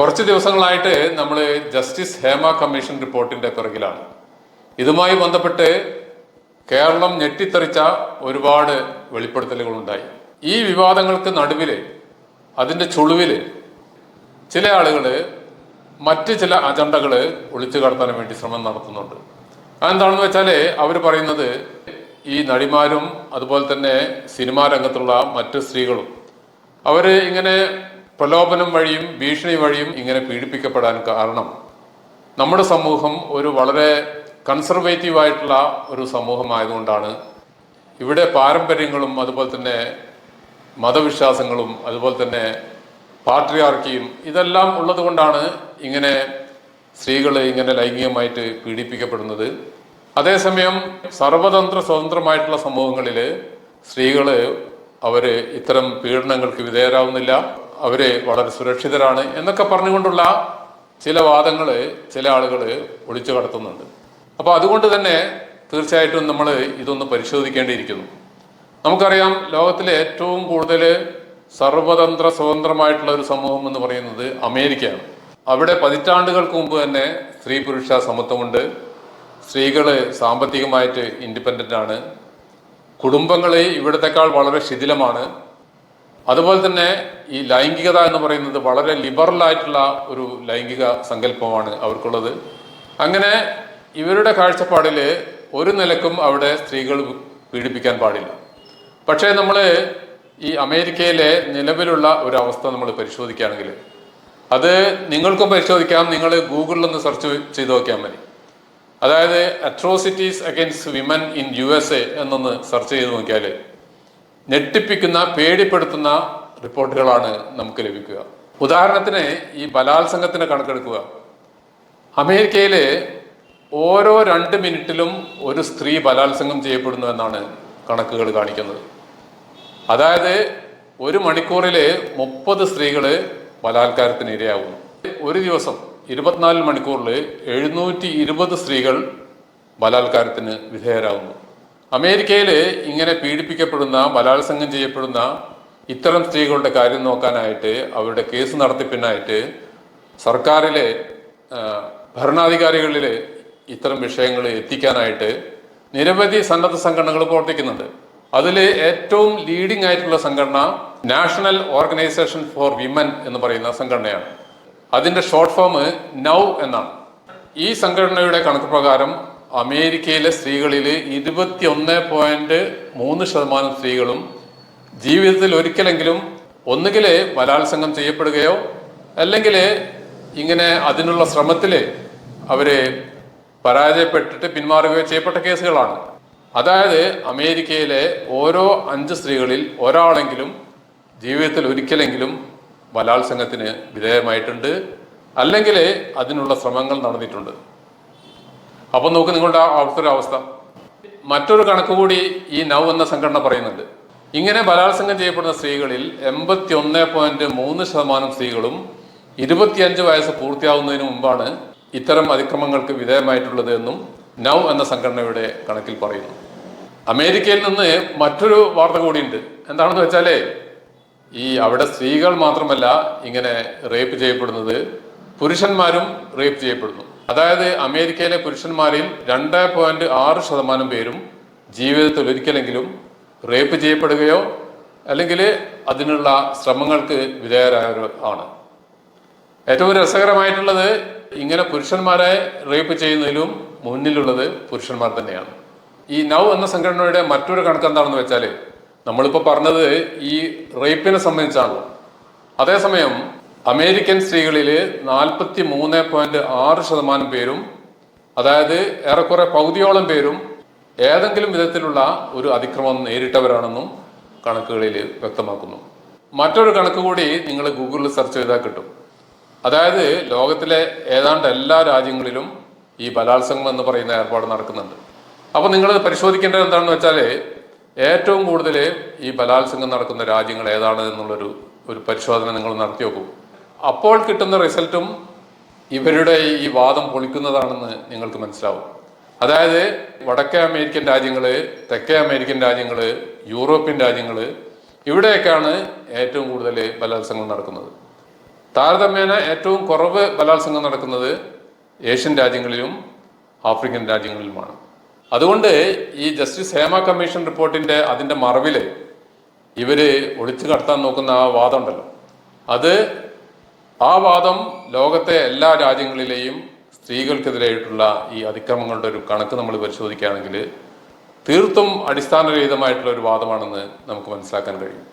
കുറച്ച് ദിവസങ്ങളായിട്ട് നമ്മൾ ജസ്റ്റിസ് ഹേമ കമ്മീഷൻ റിപ്പോർട്ടിന്റെ പിറകിലാണ്. ഇതുമായി ബന്ധപ്പെട്ട് കേരളം ഞെട്ടിത്തെറിച്ച ഒരുപാട് വെളിപ്പെടുത്തലുകളുണ്ടായി. ഈ വിവാദങ്ങൾക്ക് നടുവിൽ അതിന്റെ ചുളിവിൽ ചില ആളുകൾ മറ്റ് ചില അജണ്ടകൾ ഒളിച്ചു കടത്താൻ വേണ്ടി ശ്രമം നടത്തുന്നുണ്ട്. അതെന്താണെന്ന് വെച്ചാൽ അവർ പറയുന്നത് ഈ നടിമാരും അതുപോലെ തന്നെ സിനിമാ രംഗത്തുള്ള മറ്റ് സ്ത്രീകളും അവർ ഇങ്ങനെ പ്രലോഭനം വഴിയും ഭീഷണി വഴിയും ഇങ്ങനെ പീഡിപ്പിക്കപ്പെടാൻ കാരണം നമ്മുടെ സമൂഹം ഒരു വളരെ കൺസർവേറ്റീവ് ആയിട്ടുള്ള ഒരു സമൂഹമായതുകൊണ്ടാണ്. ഇവിടെ പാരമ്പര്യങ്ങളും അതുപോലെ തന്നെ മതവിശ്വാസങ്ങളും അതുപോലെ തന്നെ പാട്രിയാർക്കിയും ഇതെല്ലാം ഉള്ളതുകൊണ്ടാണ് ഇങ്ങനെ സ്ത്രീകൾ ഇങ്ങനെ ലൈംഗികമായിട്ട് പീഡിപ്പിക്കപ്പെടുന്നത്. അതേസമയം സർവതന്ത്ര സ്വതന്ത്രമായിട്ടുള്ള സമൂഹങ്ങളിൽ സ്ത്രീകൾ അവർ ഇത്തരം പീഡനങ്ങൾക്ക് വിധേയരാവുന്നില്ല. അവർ വളരെ സുരക്ഷിതരാണ് എന്നൊക്കെ പറഞ്ഞുകൊണ്ടുള്ള ചില വാദങ്ങൾ ചില ആളുകൾ ഒളിച്ചു കടത്തുന്നുണ്ട്. അപ്പോൾ അതുകൊണ്ട് തന്നെ തീർച്ചയായിട്ടും നമ്മൾ ഇതൊന്ന് പരിശോധിക്കേണ്ടിയിരിക്കുന്നു. നമുക്കറിയാം ലോകത്തിലെ ഏറ്റവും കൂടുതൽ സർവതന്ത്ര സ്വതന്ത്രമായിട്ടുള്ള ഒരു സമൂഹം എന്ന് പറയുന്നത് അമേരിക്കയാണ്. അവിടെ പതിറ്റാണ്ടുകൾക്ക് മുമ്പ് തന്നെ സ്ത്രീ പുരുഷ സമത്വമുണ്ട്. സ്ത്രീകൾ സാമ്പത്തികമായിട്ട് ഇൻഡിപെൻഡന്റ് ആണ്. കുടുംബങ്ങൾ ഇവിടത്തെക്കാൾ വളരെ ശിഥിലമാണ്. അതുപോലെ തന്നെ ഈ ലൈംഗികത എന്ന് പറയുന്നത് വളരെ ലിബറൽ ആയിട്ടുള്ള ഒരു ലൈംഗിക സങ്കല്പമാണ് അവർക്കുള്ളത്. അങ്ങനെ ഇവരുടെ കാഴ്ചപ്പാടിൽ ഒരു നിലക്കും അവിടെ സ്ത്രീകൾ പീഡിപ്പിക്കാൻ പാടില്ല. പക്ഷേ നമ്മൾ ഈ അമേരിക്കയിലെ നിലവിലുള്ള ഒരു അവസ്ഥ നമ്മൾ പരിശോധിക്കുകയാണെങ്കിൽ അത് നിങ്ങൾക്കും പരിശോധിക്കാം നിങ്ങൾ ഗൂഗിളിൽ ഒന്ന് സെർച്ച് ചെയ്ത് നോക്കിയാൽ മതി. അതായത് atrocities against women in U S A എന്നൊന്ന് സെർച്ച് ചെയ്ത് നോക്കിയാൽ ഞെട്ടിപ്പിക്കുന്ന പേടിപ്പെടുത്തുന്ന റിപ്പോർട്ടുകളാണ് നമുക്ക് ലഭിക്കുക. ഉദാഹരണത്തിന് ഈ ബലാത്സംഗത്തിന് കണക്കെടുക്കുക. അമേരിക്കയിലെ ഓരോ രണ്ട് മിനിറ്റിലും ഒരു സ്ത്രീ ബലാത്സംഗം ചെയ്യപ്പെടുന്നു എന്നാണ് കണക്കുകൾ കാണിക്കുന്നത്. അതായത് ഒരു മണിക്കൂറിൽ മുപ്പത് സ്ത്രീകൾ ബലാത്കാരത്തിന് ഇരയാകുന്നു ഒരു ദിവസം ഇരുപത്തിനാല് മണിക്കൂറിൽ എഴുന്നൂറ്റി ഇരുപത് സ്ത്രീകൾ ബലാത്കാരത്തിന് വിധേയരാകുന്നു. അമേരിക്കയിൽ ഇങ്ങനെ പീഡിപ്പിക്കപ്പെടുന്ന ബലാത്സംഗം ചെയ്യപ്പെടുന്ന ഇത്തരം സ്ത്രീകളുടെ കാര്യം നോക്കാനായിട്ട് അവരുടെ കേസ് നടത്തിപ്പിനായിട്ട് സർക്കാരിലെ ഭരണാധികാരികളിൽ ഇത്തരം വിഷയങ്ങൾ എത്തിക്കാനായിട്ട് നിരവധി സന്നദ്ധ സംഘടനകൾ പ്രവർത്തിക്കുന്നുണ്ട്. അതിൽ ഏറ്റവും ലീഡിംഗ് ആയിട്ടുള്ള സംഘടന നാഷണൽ ഓർഗനൈസേഷൻ ഫോർ വിമൻ എന്ന് പറയുന്ന സംഘടനയാണ്. അതിന്റെ ഷോർട്ട് ഫോം നൗ എന്നാണ്. ഈ സംഘടനയുടെ കണക്ക് പ്രകാരം അമേരിക്കയിലെ സ്ത്രീകളിൽ ഇരുപത്തി ഒന്ന് പോയിന്റ് മൂന്ന് ശതമാനം സ്ത്രീകളും ജീവിതത്തിൽ ഒരിക്കലെങ്കിലും ഒന്നുകിൽ ബലാത്സംഗം ചെയ്യപ്പെടുകയോ അല്ലെങ്കിൽ ഇങ്ങനെ അതിനുള്ള ശ്രമത്തിൽ അവർ പരാജയപ്പെട്ടിട്ട് പിന്മാറുകയോ ചെയ്യപ്പെട്ട കേസുകളാണ്. അതായത് അമേരിക്കയിലെ ഓരോ അഞ്ച് സ്ത്രീകളിൽ ഒരാളെങ്കിലും ജീവിതത്തിൽ ഒരിക്കലെങ്കിലും ബലാത്സംഗത്തിന് വിധേയമായിട്ടുണ്ട്. അല്ലെങ്കിൽ അതിനുള്ള ശ്രമങ്ങൾ നടന്നിട്ടുണ്ട്. അപ്പൊ നോക്ക് നിങ്ങളുടെ അവിടുത്തെ ഒരു അവസ്ഥ. മറ്റൊരു കണക്ക് കൂടി ഈ നൗ എന്ന സംഘടന പറയുന്നുണ്ട്. ഇങ്ങനെ ബലാത്സംഗം ചെയ്യപ്പെടുന്ന സ്ത്രീകളിൽ എൺപത്തി ഒന്ന് പോയിന്റ് മൂന്ന് ശതമാനം സ്ത്രീകളും ഇരുപത്തിയഞ്ച് വയസ്സ് പൂർത്തിയാവുന്നതിന് മുമ്പാണ് ഇത്തരം അതിക്രമങ്ങൾക്ക് വിധേയമായിട്ടുള്ളത് എന്നും നൗ എന്ന സംഘടനയുടെ കണക്കിൽ പറയുന്നു. അമേരിക്കയിൽ നിന്ന് മറ്റൊരു വാർത്ത കൂടിയുണ്ട്. എന്താണെന്ന് വെച്ചാലേ ഈ അവിടെ സ്ത്രീകൾ മാത്രമല്ല ഇങ്ങനെ റേപ്പ് ചെയ്യപ്പെടുന്നത്. പുരുഷന്മാരും റേപ്പ് ചെയ്യപ്പെടുന്നു. അതായത് അമേരിക്കയിലെ പുരുഷന്മാരിൽ രണ്ട് പോയിന്റ് ആറ് ശതമാനം പേരും ജീവിതത്തിൽ ഒരിക്കലെങ്കിലും റേപ്പ് ചെയ്യപ്പെടുകയോ അല്ലെങ്കിൽ അതിനുള്ള ശ്രമങ്ങൾക്ക് വിധേയരായവരോ ആണ്. ഏറ്റവും രസകരമായിട്ടുള്ളത് ഇങ്ങനെ പുരുഷന്മാരെ റേപ്പ് ചെയ്യുന്നതിലും മുന്നിലുള്ളത് പുരുഷന്മാർ തന്നെയാണ്. ഈ നൗ എന്ന സംഘടനയുടെ മറ്റൊരു കണക്ക് എന്താണെന്ന് വെച്ചാൽ നമ്മളിപ്പോൾ പറഞ്ഞത് ഈ റേപ്പിനെ സംബന്ധിച്ചാണല്ലോ അതേസമയം അമേരിക്കൻ സ്ത്രീകളിൽ നാൽപ്പത്തി മൂന്ന് പോയിന്റ് ആറ് ശതമാനം പേരും അതായത് ഏറെക്കുറെ പകുതിയോളം പേരും ഏതെങ്കിലും വിധത്തിലുള്ള ഒരു അതിക്രമം നേരിട്ടവരാണെന്നും കണക്കുകളിൽ വ്യക്തമാക്കുന്നു. മറ്റൊരു കണക്ക് കൂടി നിങ്ങൾ ഗൂഗിളിൽ സെർച്ച് ചെയ്താൽ കിട്ടും. അതായത് ലോകത്തിലെ ഏതാണ്ട് എല്ലാ രാജ്യങ്ങളിലും ഈ ബലാത്സംഗം എന്ന് പറയുന്ന ഏർപ്പാട് നടക്കുന്നുണ്ട്. അപ്പോൾ നിങ്ങൾ പരിശോധിക്കേണ്ടത് എന്താണെന്ന് വെച്ചാൽ ഏറ്റവും കൂടുതൽ ഈ ബലാത്സംഗം നടക്കുന്ന രാജ്യങ്ങൾ ഏതാണ് എന്നുള്ളൊരു ഒരു പരിശോധന നിങ്ങൾ നടത്തി നോക്കൂ അപ്പോൾ കിട്ടുന്ന റിസൾട്ടും ഇവരുടെ ഈ വാദം പൊളിക്കുന്നതാണെന്ന് നിങ്ങൾക്ക് മനസ്സിലാവും. അതായത് വടക്കേ അമേരിക്കൻ രാജ്യങ്ങൾ തെക്കേ അമേരിക്കൻ രാജ്യങ്ങൾ യൂറോപ്യൻ രാജ്യങ്ങൾ ഇവിടെയൊക്കെയാണ് ഏറ്റവും കൂടുതൽ ബലാത്സംഗം നടക്കുന്നത്. താരതമ്യേന ഏറ്റവും കുറവ് ബലാത്സംഗം നടക്കുന്നത് ഏഷ്യൻ രാജ്യങ്ങളിലും ആഫ്രിക്കൻ രാജ്യങ്ങളിലുമാണ്. അതുകൊണ്ട് ഈ ജസ്റ്റിസ് ഹേമ കമ്മീഷൻ റിപ്പോർട്ടിന്റെ അതിന്റെ മറവിൽ ഇവർ ഒളിച്ചു കടത്താൻ നോക്കുന്ന ആ വാദമുണ്ടല്ലോ അത് ആ വാദം ലോകത്തെ എല്ലാ രാജ്യങ്ങളിലെയും സ്ത്രീകൾക്കെതിരായിട്ടുള്ള ഈ അതിക്രമങ്ങളുടെ ഒരു കണക്ക് നമ്മൾ പരിശോധിക്കുകയാണെങ്കിൽ തീർത്തും അടിസ്ഥാനരഹിതമായിട്ടുള്ള ഒരു വാദമാണെന്ന് നമുക്ക് മനസ്സിലാക്കാൻ കഴിയും.